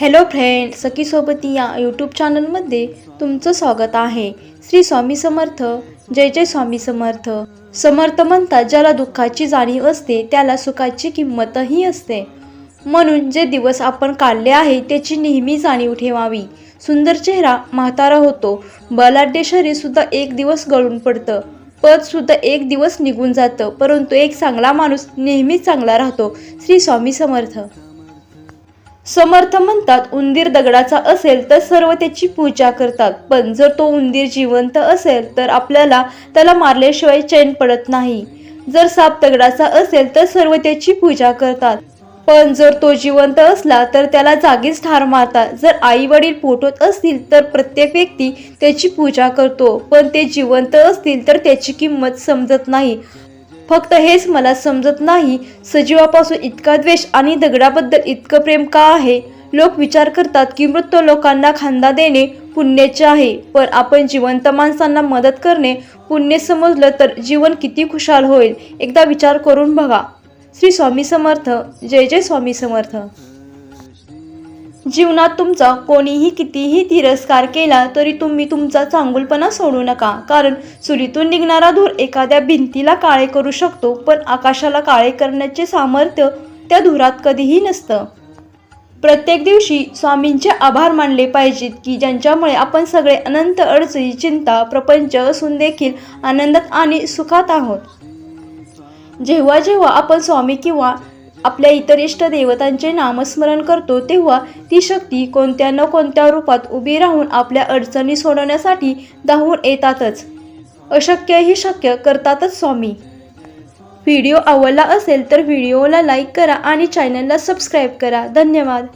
Hello friend सखीसोबती या YouTube चॅनलमध्ये तुमचं स्वागत आहे. श्री स्वामी समर्थ जय जय स्वामी समर्थ. समर्थ म्हणतात ज्याला दुःखाची जाणीव असते त्याला सुखाची किंमतही असते. म्हणून जे दिवस आपण काढले आहे त्याची नेहमी जाणीव ठेवावी. सुंदर चेहरा म्हातारा होतो. बलाढ्य शरीरसुद्धा एक दिवस गळून पडतं. पदसुद्धा एक दिवस निघून जातं. परंतु एक चांगला माणूस नेहमीच चांगला राहतो. श्री स्वामी समर्थ. समर्थ म्हणतात उंदीर दगडाचा असेल तर सर्व त्याची पूजा करतात. पण जर तो उंदीर जिवंत असेल तर आपल्याला त्याला मारल्याशिवाय चैन पडत नाही. जर साप दगडाचा असेल तर सर्व त्याची पूजा करतात. पण जर तो जिवंत असला तर त्याला जागीच ठार मारतात. जर आई वडील पोटत असतील तर प्रत्येक व्यक्ती त्याची पूजा करतो. पण ते जिवंत असतील तर त्याची किंमत समजत नाही. फक्त हेच मला समजत नाही सजीवापासून इतका द्वेष आणि दगडाबद्दल इतकं प्रेम का आहे? लोक विचार करतात की मृत लोकांना खांदा देणे पुण्याचे आहे पण आपण जिवंत माणसांना मदत करणे पुण्य समजलं तर जीवन किती खुशाल होईल एकदा विचार करून बघा. श्री स्वामी समर्थ. जय जय स्वामी समर्थ. जीवनात तुमचा कोणीही कितीही तिरस्कार केला तरी तुम्ही तुमचा चांगुलपणा सोडू नका. कारण चुलीतून निघणारा धूर एखाद्या भिंतीला काळे करू शकतो पण आकाशाला काळे करण्याचे सामर्थ्य त्या धुरात कधीही नसतं. प्रत्येक दिवशी स्वामींचे आभार मानले पाहिजेत की ज्यांच्यामुळे आपण सगळे अनंत अडचणी चिंता प्रपंच असून देखील आनंदात आणि सुखात आहोत. जेव्हा जेव्हा आपण स्वामी किंवा आपल्या इतर इष्ट देवतांचे नामस्मरण करतो तेव्हा ती शक्ती कोणत्या न कोणत्या रूपात उभी राहून आपल्या अडचणी सोडवण्यासाठी धावून येतातच. अशक्यही शक्य करतातच स्वामी. व्हिडिओ आवडला असेल तर व्हिडिओला लाईक करा आणि चॅनलला सबस्क्राईब करा. धन्यवाद.